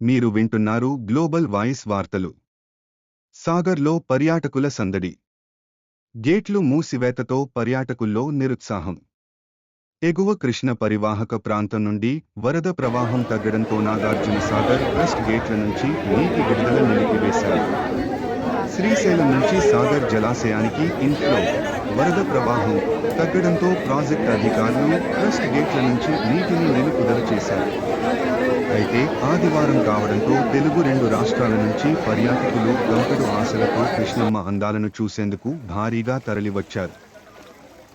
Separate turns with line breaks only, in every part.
మీరు వింటున్నారు global voice వార్తలు. సాగర్లో పర్యాటకుల సందడి. గేట్లు మూసివేతతో పర్యాటకుల్లో నిరుత్సాహం. ఎగువ కృష్ణ పరివాహక ప్రాంతం నుండి వరద ప్రవాహం తగ్గడంతో నాగార్జున సాగర్ ట్రస్ట్ గేట్ల నుంచి నీటి విడుదల నిలిపివేశారు శ్రీశైలం నుంచి సాగర్ జలాశయానికి ఇంట్లో వరద ప్రవాహం తగ్గడంతో ప్రాజెక్ట్ అధికారులు ట్రస్ట్ గేట్ల నుంచి నీటిని నిలుపుదల చేశారు. అయితే ఆదివారం కావడంతో తెలుగు రెండు రాష్ట్రాల నుంచి పర్యాటకులు గంపెడు ఆశలతో కృష్ణమ్మ అందాలను చూసేందుకు భారీగా తరలివచ్చారు.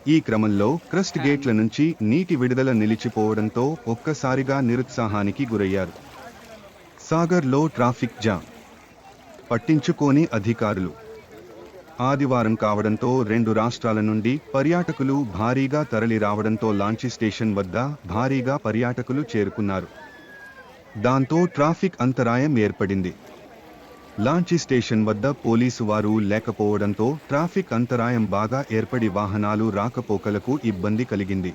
ఈ క్రమంలో క్రస్ట్ గేట్ల నుంచి నీటి విడుదల నిలిచిపోవడంతో ఒక్కసారిగా నిరుత్సాహానికి గురయ్యారు. సాగర్లో ట్రాఫిక్ జామ్. పట్టించుకోని అధికారులు. ఆదివారం కావడంతో రెండు రాష్ట్రాల నుండి పర్యాటకులు భారీగా తరలి రావడంతో లాంచీ స్టేషన్ వద్ద భారీగా పర్యాటకులు చేరుకున్నారు. దాంతో ట్రాఫిక్ అంతరాయం ఏర్పడింది. లాంచీ స్టేషన్ వద్ద పోలీసు వారు లేకపోవడంతో ట్రాఫిక్ అంతరాయం బాగా ఏర్పడి వాహనాలు రాకపోకలకు ఇబ్బంది కలిగింది.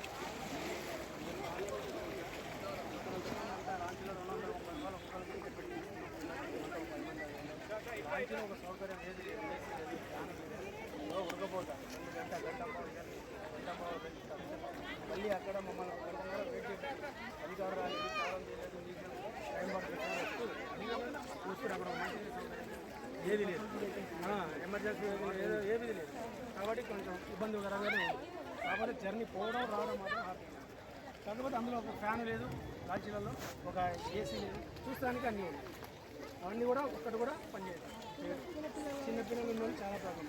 మళ్ళీ అక్కడ మమ్మల్ని అధికారులు ఏది లేదు. ఎమర్జెన్సీ ఏదో ఏది లేదు. కాబట్టి కొంచెం ఇబ్బందికరంగానే ఉంది. కాబట్టి జర్నీ పోవడం రావడం మాత్రం కాకపోతే అందులో ఒక ఫ్యాన్ లేదు రాజ్యాలలో ఒక ఏసీ లేదు. చూస్తానికి అన్నీ ఉన్నాయి. అవన్నీ కూడా ఒక్కటి కూడా పనిచేయాలి లేదు. చిన్నపిల్లలు ఉన్న చాలా ప్రాబ్లం.